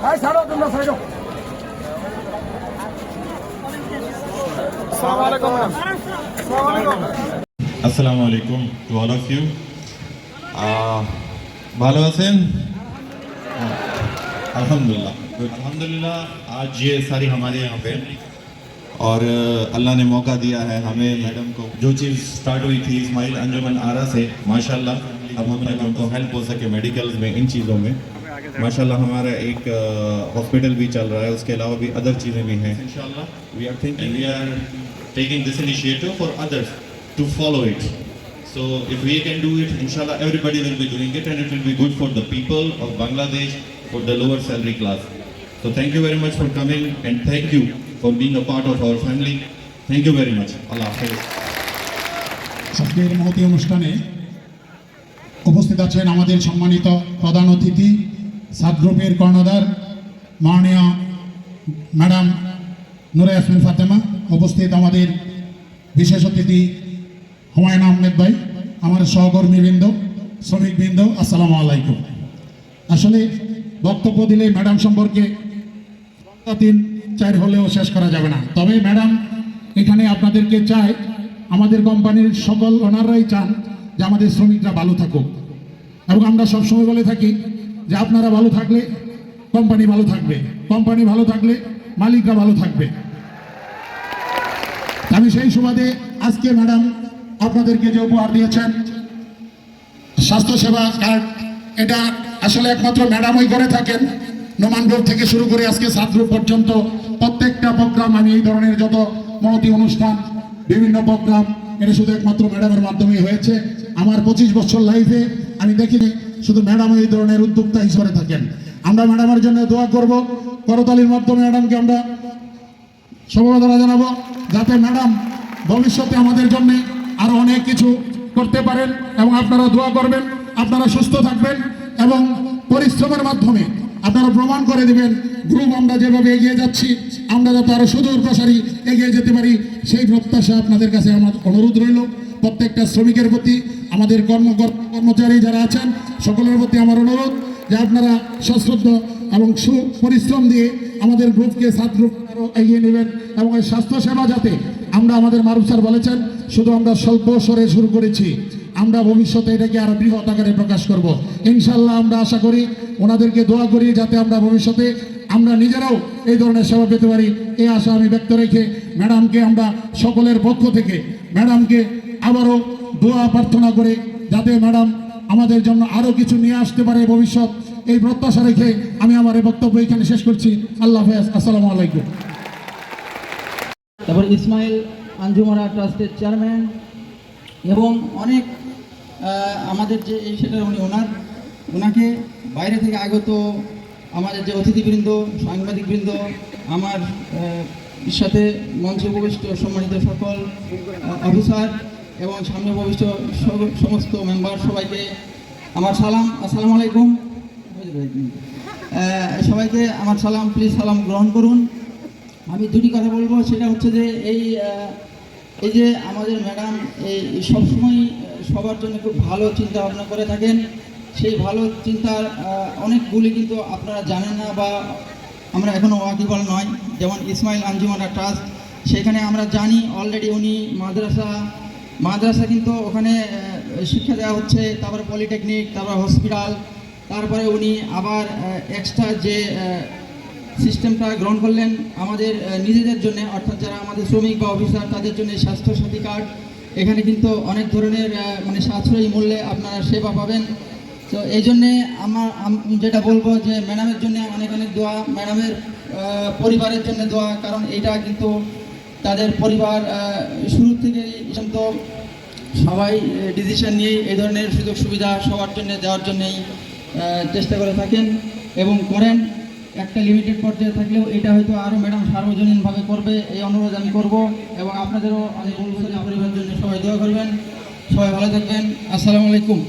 ভাই ছাড়ো তোমরা ছাড়ো আসসালামু আলাইকুম আসসালামু আলাইকুম আসসালামু আলাইকুম টু অল অফ ইউ ভালো আছেন अल्हम्दुलिल्लाह तो अल्हम्दुलिल्लाह आज ये सारी हमारे यहाँ पे और अ, अल्लाह ने मौका दिया है हमें मैडम को जो चीज़ स्टार्ट हुई थी इस्माइल अंजुमन आरा से माशाल्लाह अब हमने उनको हेल्प हो सके मेडिकल्स में इन चीज़ों में माशाल्लाह हमारा एक हॉस्पिटल भी चल रहा है उसके अलावा भी अदर चीज़ें भी हैं इंशाल्लाह we are thinking we are taking this initiative for others to follow it So if we can do it, inshallah, everybody will be doing it and it will be good for the people of Bangladesh, for the lower salary class. So thank you very much for coming and thank you for being a part of our family. Thank you very much. Allah Hafiz. আজকের মহতী অনুষ্ঠানে উপস্থিত আছেন আমাদের সম্মানিত প্রধান অতিথি সাত গ্রুপের কর্ণধার মাননীয় ম্যাডাম নুরা ইয়াসমিন ফাতেমা, উপস্থিত আমাদের বিশেষ অতিথি হুমায়ুন আহমেদ ভাই, আমার সহকর্মীবৃন্দ, শ্রমিকবৃন্দ, আসসালামু আলাইকুম। আসলে বক্তব্য দিলে ম্যাডাম সম্পর্কে তিন চার হলেও শেষ করা যাবে না। তবে ম্যাডাম এখানে আপনাদেরকে চায়, আমাদের কোম্পানির সকল ওনাররাই চান যে আমাদের শ্রমিকরা ভালো থাকুক। এবং আমরা সবসময় বলে থাকি যে আপনারা ভালো থাকলে কোম্পানি ভালো থাকবে, কোম্পানি ভালো থাকলে মালিকরা ভালো থাকবে। আমি সেই সুবাদে আজকে ম্যাডাম আপনাদেরকে যে উপহার দিয়েছেন স্বাস্থ্যসেবা কার্ড, এটা আসলে একমাত্র ম্যাডামই করে থাকেন। নোমান গ্রুপ থেকে শুরু করে আজকে গ্রুপ পর্যন্ত প্রত্যেকটা প্রোগ্রাম আমি এই ধরনের যত মহতি অনুষ্ঠান, বিভিন্ন প্রোগ্রাম, এটা শুধু একমাত্র ম্যাডামের মাধ্যমেই হয়েছে। আমার পঁচিশ বছর লাইফে আমি দেখিনি শুধু ম্যাডাম এই ধরনের উদ্যোক্তা হিসেবে থাকেন। আমরা ম্যাডামের জন্য দোয়া করব। করতালির মাধ্যমে ম্যাডামকে আমরা সমবেদনা জানাব যাতে ম্যাডাম ভবিষ্যতে আমাদের জন্য আরও অনেক কিছু করতে পারেন এবং আপনারা দোয়া করবেন, আপনারা সুস্থ থাকবেন এবং পরিশ্রমের মাধ্যমে আপনারা প্রমাণ করে দিবেন, গ্রুপ আমরা যেভাবে এগিয়ে যাচ্ছি, আমরা যাতে আরও সুদূর প্রসারী এগিয়ে যেতে পারি, সেই প্রত্যাশা আপনাদের কাছে আমার অনুরোধ রইল। প্রত্যেকটা শ্রমিকের প্রতি আমাদের কর্ম কর্মচারী যারা আছেন, সকলের প্রতি আমার অনুরোধ যে আপনারা সশ্রদ্ধ এবং সুপরিশ্রম দিয়ে আমাদের গ্রুপকে সাত গ্রুপ আরও এগিয়ে নেবেন এবং এই স্বাস্থ্যসেবা যাতে আমরা আমাদের মারুফ স্যার বলেছেন, শুধু আমরা স্বল্প স্বরে শুরু করেছি, আমরা ভবিষ্যতে এটাকে আরও বৃহৎ আকারে প্রকাশ করব। ইনশাল্লাহ আমরা আশা করি ওনাদেরকে দোয়া করি যাতে আমরা ভবিষ্যতে আমরা নিজেরাও এই ধরনের সেবা পেতে পারি। এই আশা আমি ব্যক্ত রেখে ম্যাডামকে আমরা সকলের পক্ষ থেকে, ম্যাডামকে আবারও দোয়া প্রার্থনা করে যাতে ম্যাডাম আমাদের জন্য আরও কিছু নিয়ে আসতে পারে ভবিষ্যৎ। এই প্রত্যাশা রেখে আমি আমার এই বক্তব্য এখানে শেষ করছি। আল্লাহ হাফেজ। আসসালামু আলাইকুম। তারপর ইসমাইল আঞ্জুমারা ট্রাস্টের চেয়ারম্যান এবং অনেক আমাদের যে এই সেটা উনি ওনার ওনাকে বাইরে থেকে আগত আমাদের যে অতিথিবৃন্দ, সাংবাদিকবৃন্দ, আমার সাথে মঞ্চে উপবিষ্ট সম্মানিত সকল অফিসার এবং সামনে সব- সমস্ত মেম্বার সবাইকে আমার সালাম, আসসালামু আলাইকুম। সবাইকে আমার সালাম প্লিজ সালাম গ্রহণ করুন। আমি দুটি কথা বলব, সেটা হচ্ছে যে এই এই যে আমাদের ম্যাডাম, এই সবসময় সবার জন্য খুব ভালো চিন্তা ভাবনা করে থাকেন। সেই ভালো চিন্তার অনেকগুলি কিন্তু আপনারা জানেন না বা আমরা এখনও ওয়াকিবল নয়। যেমন ইসমাইল আঞ্জুমানা ট্রাস্ট সেখানে আমরা জানি অলরেডি উনি মাদ্রাসা মাদ্রাসা কিন্তু ওখানে শিক্ষা দেওয়া হচ্ছে, তারপরে পলিটেকনিক, তারপর হসপিটাল, তারপরে উনি আবার এক্সট্রা যে সিস্টেমটা গ্রহণ করলেন আমাদের নিজেদের জন্য, অর্থাৎ যারা আমাদের শ্রমিক বা অফিসার তাদের জন্য স্বাস্থ্য সাথী কার্ড এখানে কিন্তু অনেক ধরনের মানে সাশ্রয়ী মূল্যে আপনারা সেবা পাবেন। তো এই জন্যে আমার যেটা বলব যে ম্যাডামের জন্য অনেক অনেক দোয়া ম্যাডামের পরিবারের জন্য দোয়া, কারণ এটা কিন্তু তাদের পরিবার শুরু থেকে পর্যন্ত সবাই ডিসিশন নিয়ে এই ধরনের সুযোগ সুবিধা সবার জন্য, দেওয়ার জন্যই চেষ্টা করে থাকেন এবং করেন। একটা লিমিটেড পর্যায়ে থাকলেও এটা হয়তো আরও ম্যাডাম সার্বজনীনভাবে করবে, এই অনুরোধ আমি করব এবং আপনাদেরও আমি যে পরিবারের জন্য সবাই দোয়া করবেন। সবাই ভালো থাকবেন। আসসালামু আলাইকুম।